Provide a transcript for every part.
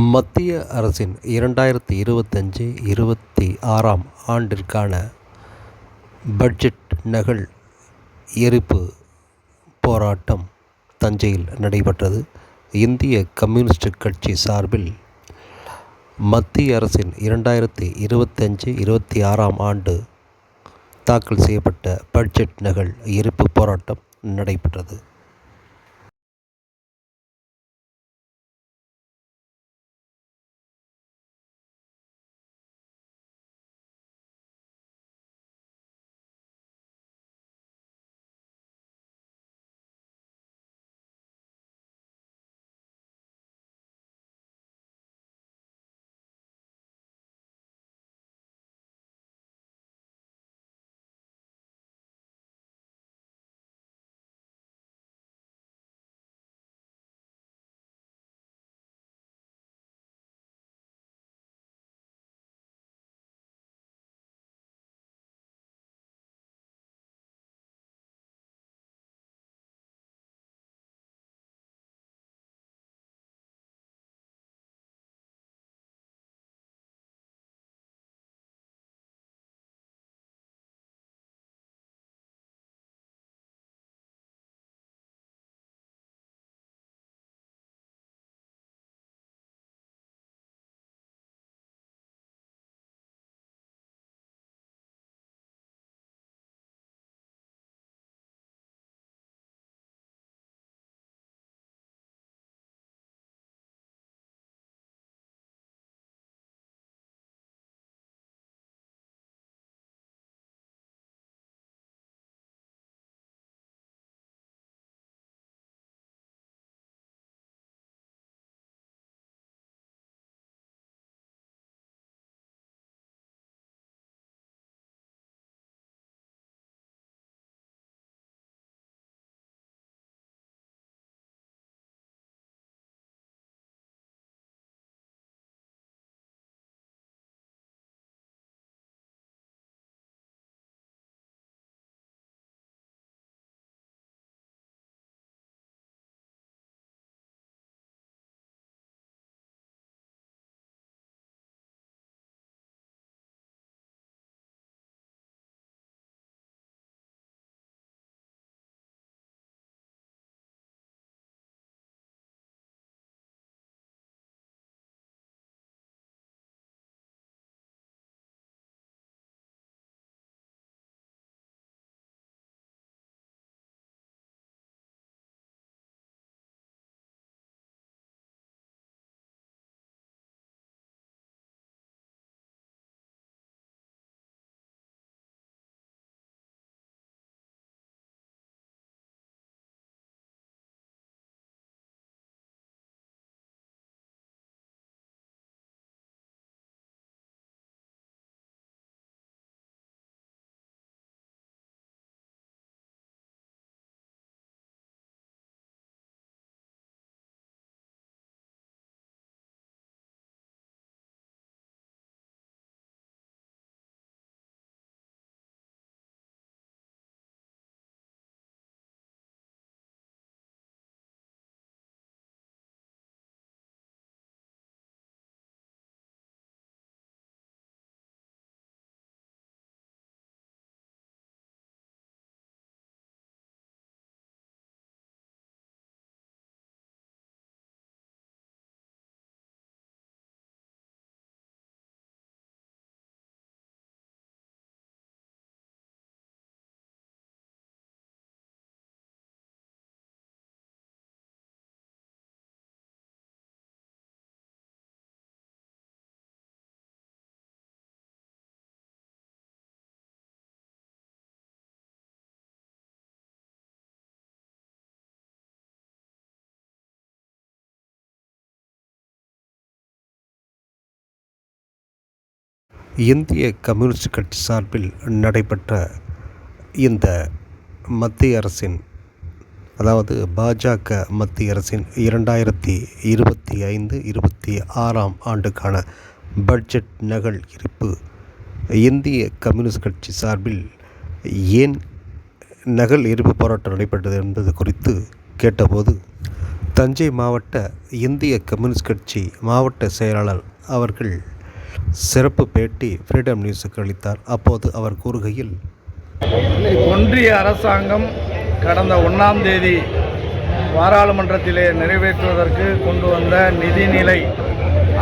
மத்திய அரசின் இரண்டாயிரத்தி இருபத்தஞ்சு இருபத்தி ஆறாம் ஆண்டிற்கான பட்ஜெட் நகல் எரிப்பு போராட்டம் தஞ்சையில் நடைபெற்றது. இந்திய கம்யூனிஸ்ட் கட்சி சார்பில் மத்திய அரசின் இரண்டாயிரத்தி இருபத்தஞ்சு இருபத்தி ஆறாம் ஆண்டு தாக்கல் செய்யப்பட்ட பட்ஜெட் நகல் எரிப்பு போராட்டம் நடைபெற்றது. இந்திய கம்யூனிஸ்ட் கட்சி சார்பில் நடைபெற்ற இந்த மத்திய அரசின் அதாவது பாஜக மத்திய அரசின் இரண்டாயிரத்தி இருபத்தி ஐந்து இருபத்தி ஆறாம் ஆண்டுக்கான பட்ஜெட் நகல் இருப்பு இந்திய கம்யூனிஸ்ட் கட்சி சார்பில் ஏன் நகல் எரிப்பு போராட்டம் நடைபெற்றது என்பது குறித்து கேட்டபோது தஞ்சை மாவட்ட இந்திய கம்யூனிஸ்ட் கட்சி மாவட்ட செயலாளர் அவர்கள் சிறப்பு பேட்டி ஃப்ரீடம் நியூஸுக்கு அளித்தார். அப்போது அவர் கூறுகையில் ஒன்றிய அரசாங்கம் கடந்த ஒன்றாம் தேதி பாராளுமன்றத்திலே நிறைவேற்றுவதற்கு கொண்டு வந்த நிதிநிலை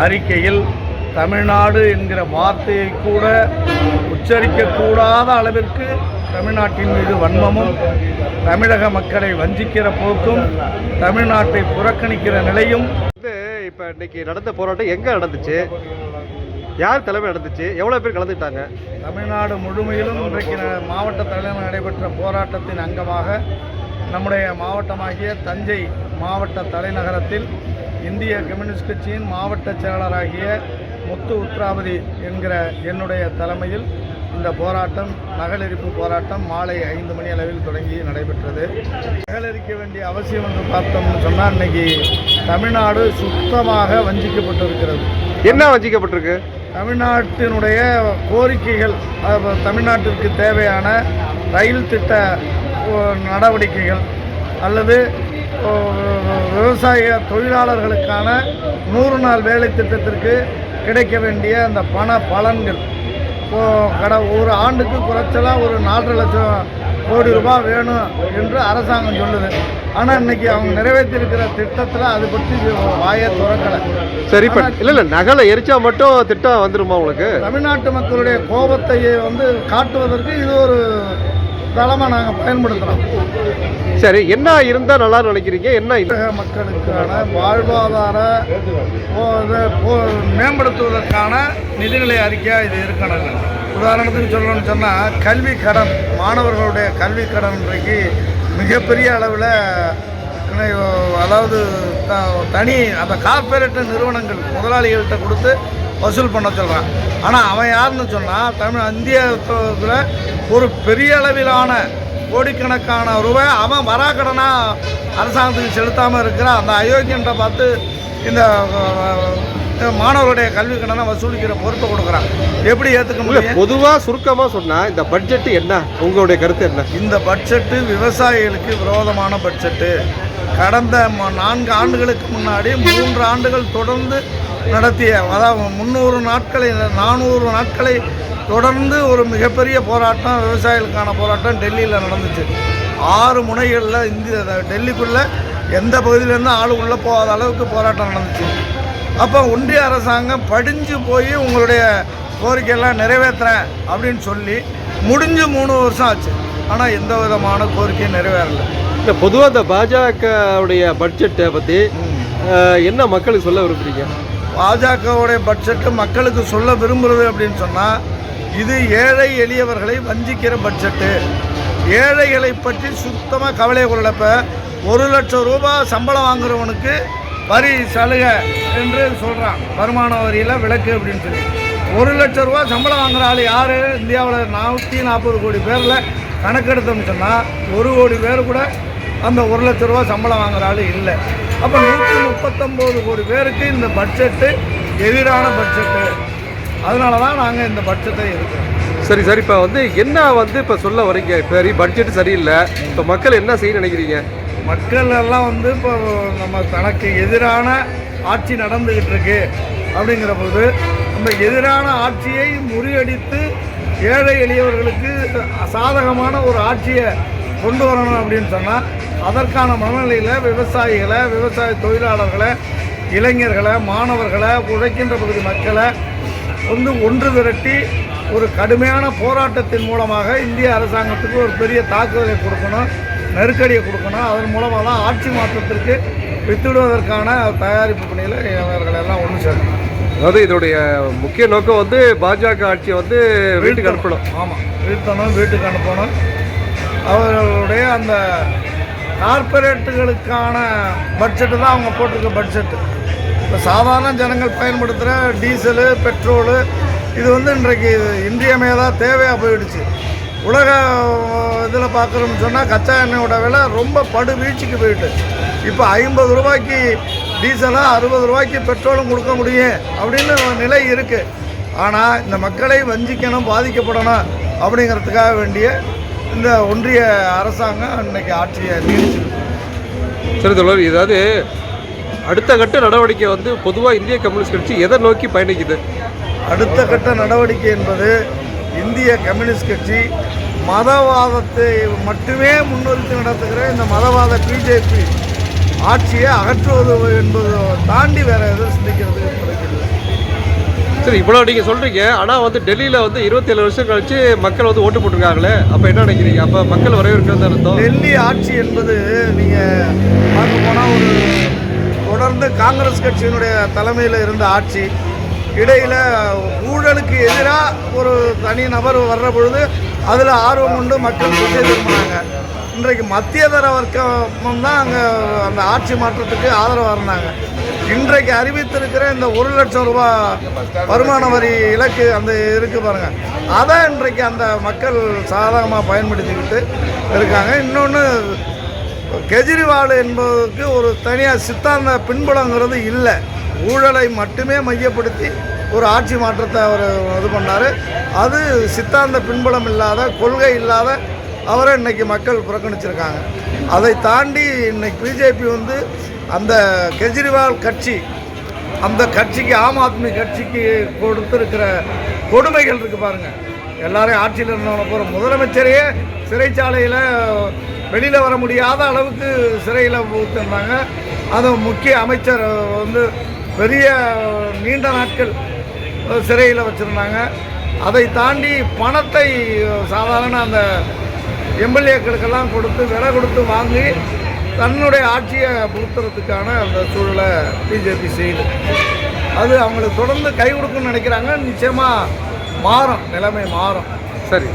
அறிக்கையில் தமிழ்நாடு என்கிற வார்த்தையை கூட உச்சரிக்கக்கூடாத அளவிற்கு தமிழ்நாட்டின் மீது வன்மமும் தமிழக மக்களை வஞ்சிக்கிற போக்கும் தமிழ்நாட்டை புறக்கணிக்கிற நிலையும். வந்து இப்போ இன்னைக்கு நடந்த போராட்டம் எங்கே நடந்துச்சு? யார் தலைமை நடந்துச்சு? எவ்வளோ பேர் கலந்துக்கிட்டாங்க? தமிழ்நாடு முழுமையிலும் இன்றைக்கு மாவட்ட தலைமையில் நடைபெற்ற போராட்டத்தின் அங்கமாக நம்முடைய மாவட்டமாகிய தஞ்சை மாவட்ட தலைநகரத்தில் இந்திய கம்யூனிஸ்ட் கட்சியின் மாவட்ட செயலாளராகிய முத்து உத்ராபதி என்கிற என்னுடைய தலைமையில் இந்த போராட்டம் நகலெரிப்பு போராட்டம் மாலை ஐந்து மணி அளவில் தொடங்கி நடைபெற்றது. நகலெரிக்க வேண்டிய அவசியம் என்று பார்த்தோம்னு சொன்னால் இன்னைக்கு தமிழ்நாடு சுத்தமாக வஞ்சிக்கப்பட்டிருக்கிறது. என்ன வஞ்சிக்கப்பட்டிருக்கு? தமிழ்நாட்டினுடைய கோரிக்கைகள் தமிழ்நாட்டிற்கு தேவையான ரயில் திட்ட நடவடிக்கைகள் அல்லது விவசாய தொழிலாளர்களுக்கான நூறு நாள் வேலை திட்டத்திற்கு கிடைக்க வேண்டிய அந்த பண பலன்கள். இப்போது கட ஒரு ஆண்டுக்கு குறைச்சலாக ஒரு நாலரை லட்சம் கோடி ரூபாய் வேணும் என்று அரசாங்கம் சொல்லுது. ஆனால் இன்னைக்கு அவங்க நிறைவேற்றிருக்கிற திட்டத்தில் அது பற்றி வாயை திறக்கலை. சரி இப்போ இல்லை இல்லை நகலை எரிச்சா மட்டும் திட்டம் வந்துருமா உங்களுக்கு? தமிழ்நாட்டு மக்களுடைய கோபத்தை வந்து காட்டுவதற்கு இது ஒரு தளமாக நாங்கள் பயன்படுத்துகிறோம் சரி என்ன இருந்தால் நல்லா நினைக்கிறீங்க? என்ன மக்களுக்கான வாழ்வாதார மேம்படுத்துவதற்கான நிதிநிலை அறிக்கையாக இது இருக்கணுங்க உதாரணத்துக்கு சொல்லணும்னு சொன்னால் கல்வி கடன் மாணவர்களுடைய கல்வி கடன் இன்றைக்கு மிகப்பெரிய அளவில் அதாவது த- தனி அந்த கார்பரேட் நிறுவனங்கள் முதலாளிகள்கிட்ட கொடுத்து வசூல் பண்ண சொல்கிறான் ஆனால் அவன் யாருன்னு சொன்னால் தமிழ் இந்தியத்தில் ஒரு பெரிய அளவிலான கோடிக்கணக்கான ரூபாய் அவன் வராக்கடனாக அரசாங்கத்துக்கு செலுத்தாமல் இருக்கிற அந்த அயோக்கியன்ற பார்த்து இந்த மாணவருடைய கல்வி கடனை வசூலிக்கிற பொறுப்பை கொடுக்குறான் எப்படி ஏற்றுக்க முடியும்? பொதுவாக சுருக்கமாக சொன்னால் இந்த பட்ஜெட் என்ன? உங்களுடைய கருத்து என்ன? இந்த பட்ஜெட்டு விவசாயிகளுக்கு விரோதமான பட்ஜெட்டு கடந்த நான்கு ஆண்டுகளுக்கு முன்னாடி மூன்று ஆண்டுகள் தொடர்ந்து நடத்திய அதாவது முந்நூறு நாட்களை நானூறு நாட்களை தொடர்ந்து ஒரு மிகப்பெரிய போராட்டம் விவசாயிகளுக்கான போராட்டம் டெல்லியில் நடந்துச்சு. ஆறு முனைகளில் இந்திய டெல்லிக்குள்ளே எந்த பகுதியிலேருந்து ஆள் உள்ளே போகாத அளவுக்கு போராட்டம் நடந்துச்சு. அப்போ ஒன்றிய அரசாங்கம் படிஞ்சு போய் உங்களுடைய கோரிக்கையெல்லாம் நிறைவேற்றுறேன் அப்படின்னு சொல்லி முடிஞ்சு மூணு வருஷம் ஆச்சு. ஆனால் எந்த விதமான கோரிக்கையும் நிறைவேறல. இல்லை பொதுவாக இந்த பாஜகவுடைய பட்ஜெட்டை பற்றி என்ன மக்களுக்கு சொல்ல விரும்புறீங்க? பாஜகவுடைய பட்ஜெட்டு மக்களுக்கு சொல்ல விரும்புகிறது அப்படின்னு சொன்னால் இது ஏழை எளியவர்களை வஞ்சிக்கிற பட்ஜெட்டு ஏழைகளை பற்றி சுத்தமாக கவலை கொள்ளப்ப ஒரு லட்சம் ரூபாய் சம்பளம் வாங்குறவனுக்கு வரி சலுகை என்று சொல்கிறான் வருமான வரியில் விலக்கு அப்படின்னு சொல்லி. ஒரு லட்சம் ரூபா சம்பளம் வாங்குற ஆள் யார்? இந்தியாவில் நானூற்றி நாற்பது கோடி பேரில் கணக்கெடுத்தோம்னு சொன்னால் ஒரு கோடி பேர் கூட அந்த ஒரு லட்ச ரூபா சம்பளம் வாங்குற ஆள் இல்லை. அப்போ நூற்றி முப்பத்தொம்போது கோடி பேருக்கு இந்த பட்ஜெட்டு எதிரான பட்ஜெட்டு அதனால தான் நாங்கள் இந்த பட்ஜெட்டை இருக்கிறோம் சரி சரி. இப்போ வந்து என்ன வந்து இப்போ சொல்ல வரீங்க? சரி பட்ஜெட் சரியில்லை. இப்போ மக்கள் என்ன செய்ய நினைக்கிறீங்க? மக்கள் எல்லாம் வந்து இப்போ நம்ம தனக்கு எதிரான ஆட்சி நடந்துக்கிட்டு இருக்கு அப்படிங்கிற போது நம்ம எதிரான ஆட்சியை முறியடித்து ஏழை எளியவர்களுக்கு சாதகமான ஒரு ஆட்சியை கொண்டு வரணும் அப்படின்னு சொன்னால் அதற்கான மனநிலையில் விவசாயிகளை விவசாய தொழிலாளர்களை இளைஞர்களை மாணவர்களை உழைக்கின்ற பகுதி மக்களை வந்து ஒன்று திரட்டி ஒரு கடுமையான போராட்டத்தின் மூலமாக இந்திய அரசாங்கத்துக்கு ஒரு பெரிய தாக்குதலை கொடுக்கணும். நெருக்கடியை கொடுக்கணும். அதன் மூலமாக தான் ஆட்சி மாற்றத்திற்கு வித்துடுவதற்கான தயாரிப்பு பணியில் இவர்கள் எல்லாம் ஒன்று சேர்க்கணும் அதாவது இதோடைய முக்கிய நோக்கம் வந்து பாஜக ஆட்சியை வந்து வீட்டுக்கு அனுப்பணும். ஆமாம் வீழ்த்தணும் வீட்டுக்கு அனுப்பணும். அவர்களுடைய அந்த கார்ப்பரேட்டுகளுக்கான பட்ஜெட்டு தான் அவங்க போட்டிருக்க பட்ஜெட்டு இப்போ சாதாரண ஜனங்கள் பயன்படுத்துகிற டீசலு பெட்ரோலு இது வந்து இன்றைக்கு இன்றியமையாத தேவையாக போயிடுச்சு. உலக இதில் பார்க்குறோம்னு சொன்னால் கச்சா எண்ணெயோட விலை ரொம்ப படு வீழ்ச்சிக்கு போயிட்டு. இப்போ ஐம்பது ரூபாய்க்கு டீசலாக அறுபது ரூபாய்க்கு பெட்ரோலும் கொடுக்க முடியும் அப்படின்னு நிலை இருக்குது ஆனால் இந்த மக்களை வஞ்சிக்கணும் பாதிக்கப்படணும் அப்படிங்கிறதுக்காக வேண்டிய இந்த ஒன்றிய அரசாங்கம் இன்னைக்கு ஆட்சியை நீடிச்சிருக்கு சரி தோழர் இதாவது அடுத்த கட்ட நடவடிக்கை வந்து பொதுவாக இந்திய கம்யூனிஸ்ட் கட்சி எதை நோக்கி பயணிக்குது? அடுத்த கட்ட நடவடிக்கை என்பது இந்திய கம்யூனிஸ்ட் கட்சி மதவாதத்தை மட்டுமே முன்னிறுத்தி நடத்துகிற இந்த மதவாத பிஜேபி ஆட்சியை அகற்றுவது என்பது தாண்டி வேற எதுவும் சிந்திக்கிறது சரி இவ்வளோ நீங்கள் சொல்கிறீங்க ஆனால் வந்து டெல்லியில் வந்து இருபத்தேழு வருஷம் கழிச்சு மக்கள் வந்து ஓட்டு போட்டிருக்காங்களே. அப்போ என்ன நினைக்கிறீங்க? அப்போ மக்கள் வரவேற்கிறது அர்த்தம்? டெல்லி ஆட்சி என்பது நீங்கள் பார்க்க போனால் ஒரு தொடர்ந்து காங்கிரஸ் கட்சியினுடைய தலைமையில் இருந்த ஆட்சி. இடையில் ஊழலுக்கு எதிராக ஒரு தனி நபர் வர்ற பொழுது அதில் ஆர்வம் கொண்டு மக்கள் திசை திரும்பினாங்க இன்றைக்கு மத்தியதர வர்க்கம் தான் அங்கே அந்த ஆட்சி மாற்றத்துக்கு ஆதரவாக இருந்தாங்க. இன்றைக்கு அறிவித்திருக்கிற இந்த ஒரு லட்சம் ரூபாய் வருமான வரி இலக்கு அந்த இருக்குது பாருங்க. அதை இன்றைக்கு அந்த மக்கள் சாதகமாக பயன்படுத்திக்கிட்டு இருக்காங்க. இன்னொன்று கெஜ்ரிவால் என்பதற்கு ஒரு தனியாக சித்தாந்த பின்புலங்கிறது இல்லை. ஊழலை மட்டுமே மையப்படுத்தி ஒரு ஆட்சி மாற்றத்தை அவர் இது பண்ணார். அது சித்தாந்த பின்புலம் இல்லாத கொள்கை இல்லாத அவரை இன்னைக்கு மக்கள் புறக்கணிச்சிருக்காங்க. அதை தாண்டி இன்னைக்கு பிஜேபி வந்து அந்த கெஜ்ரிவால் கட்சி அந்த கட்சிக்கு ஆம் ஆத்மி கட்சிக்கு கொடுத்துருக்கிற கொடுமைகள் இருக்குது பாருங்கள் எல்லாரையும் ஆட்சியில் இருந்தவங்க போகிற முதலமைச்சரையே சிறைச்சாலையில் வெளியில் வர முடியாத அளவுக்கு சிறையில் ஊற்றிருந்தாங்க அது முக்கிய அமைச்சர் வந்து பெரிய நீண்ட நாட்கள் சிறையில் வச்சுருந்தாங்க. அதை தாண்டி பணத்தை சாதாரண அந்த எம்எல்ஏக்களுக்கெல்லாம் கொடுத்து விலை கொடுத்து வாங்கி தன்னுடைய ஆட்சியை புகுத்துறதுக்கான அந்த சூழலை பிஜேபி செய்யுது அது அவங்களுக்கு தொடர்ந்து கை கொடுக்குன்னு நினைக்கிறாங்க. நிச்சயமாக மாறும். நிலைமை மாறும். சரி.